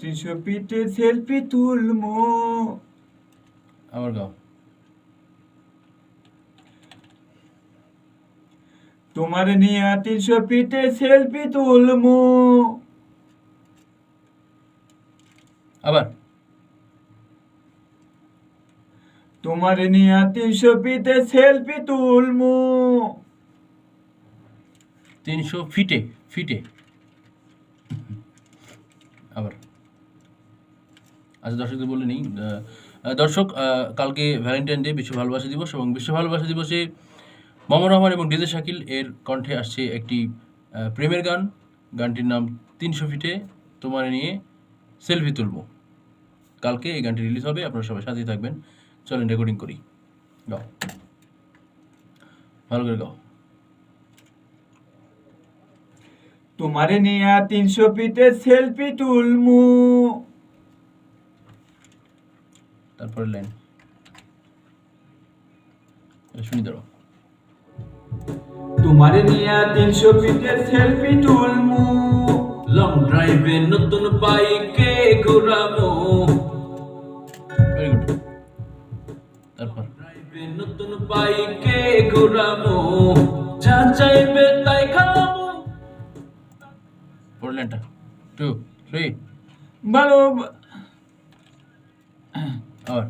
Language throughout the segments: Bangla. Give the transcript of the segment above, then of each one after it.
তিনশো পিঠে সেলফি তুলমো। আবার গাও। তোমার নিয়ে তিনশো পিঠে সেলফি তুলমো। আবার। তোমার নিয়ে তিনশো পিঠে সেলফি তুলমো। তিনশো ফিটে ফিটে। আবার। আচ্ছা দর্শকদের বলে নিই। দর্শক কালকে ভ্যালেন্টাইন ডে, বিশ্ব ভালোবাসা দিবস এবং বিশ্ব ভালোবাসা দিবসে মমন রহমান এবং ডিজে শাকিল এর কণ্ঠে আসছে একটি প্রেমের গান। গানটির নাম তিনশো ফিটে, তোমার নিয়ে সেলফি তুলব। কালকে এই গানটি রিলিজ হবে, আপনারা সবাই সাথেই থাকবেন। চলেন রেকর্ডিং করি। গাও। ভালো করে গাও। তোমার নিয়ে তিনশো পিঠে সেলফি তুলমু। তারপরে লাইন। শুনি দাঁড়াও। তোমার নিয়ে তিনশো পিঠে সেলফি তুলমু। লং ড্রাইভে নতুন বাইকে ঘোরামো। ভেরি তারপর। ড্রাইভে নতুন বাইকে ঘোরামো। যা চাইবে তাই খাব পড়লেনটা টু, থ্রি। ভালো আবার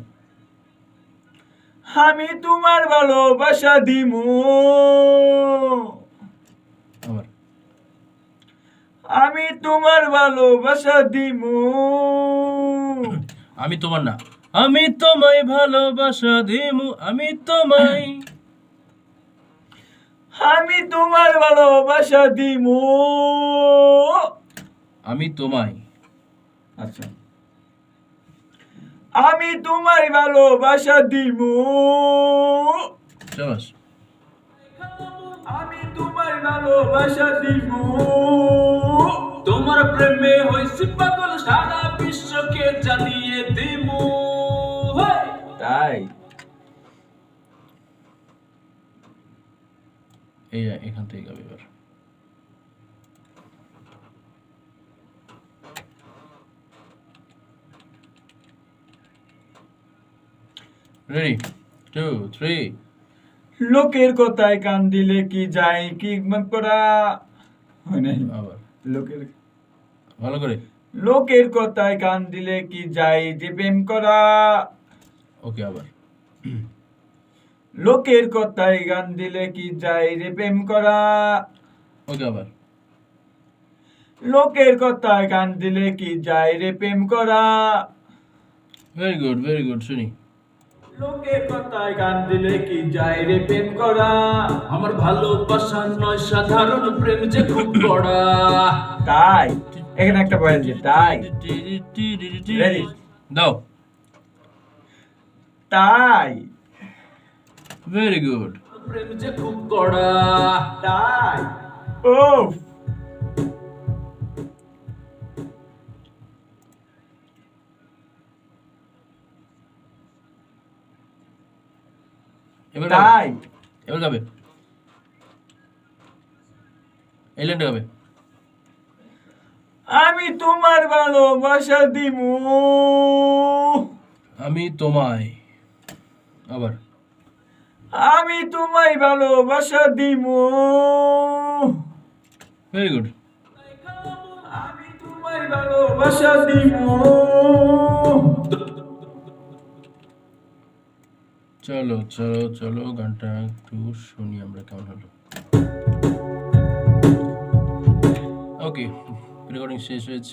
আমি তোমার ভালোবাসা দিমু। আবার। আমি তোমার ভালোবাসা দিমু। আমি তোমার না। আমি তোমায় ভালোবাসা দিমু। আমি তোমায় আমি তোমার ভালোবাসা দিমু। আমি তোমায়। আচ্ছা। আমি তোমার ভালোবাসা দিমু। শাবাশ আমি তোমার ভালোবাসা দিমু। তোমার প্রেমে হইছি পাগল সারা বিশ্বকে জানিয়ে দিমু। এই এখান থেকে গাবে এবার। রেডি টু থ্রি লোকের কথায় কান দিলে কি যায় কি করা হয় নাই? আবার। লোকের ভালো করে। লোকের কথায় কান দিলে কি যায় যে প্রেম করা? ওকে আবার। লোকের কথায় গান দিলে কি যায় রে প্রেম করা? ওকে আবার। লোকের কথায় গান দিলে কি যায় রে প্রেম করা? ভেরি গুড ভেরি গুড শুনি। লোকের কথায় গান দিলে কি যায় রে প্রেম করা? আমার ভালোবাসা নয় সাধারণ প্রেম যে খুব বড়া তাই? এখানে একটা বয়াল যে তাই? দাও তাই। ভেরি গুড প্রেম যে খুব কড়া তাই ও এবার তাই এবার গাবে এই লাইনটা গাবে আমি তোমার ভালোবাসা দিমু। আমি তোমায়। আবার। আমি তোমায় ভালোবাসা দিমু। ভেরি গুড আমি তোমায় ভালোবাসা দিমু। চলো চলো চলো গানটা একটু শুনি আমরা কেমন হলো। ওকে রেকর্ডিং শেষ হয়েছে।